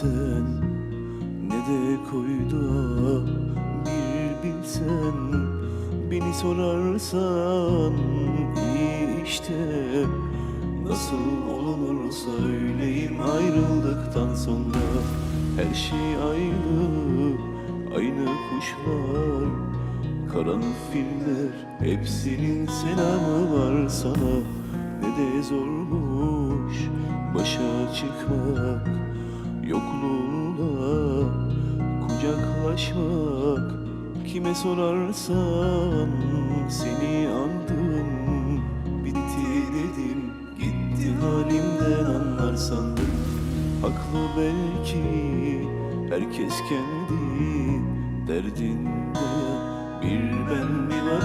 sen ne de kuyuda bir bilsen Beni sorarsan iyi işte. Nasıl olunur söyleyeyim ayrıldıktan sonra Her şey aynı, aynı kuşlar. Karanfiller hepsinin selamı var sana. Ne de zormuş başa çıkmak. Yokluğuna kucaklaşmak Kime sorarsan seni andım Bitti dedim gitti halimden anlar sandım. Haklı belki herkes kendi derdinde Bir ben mi varım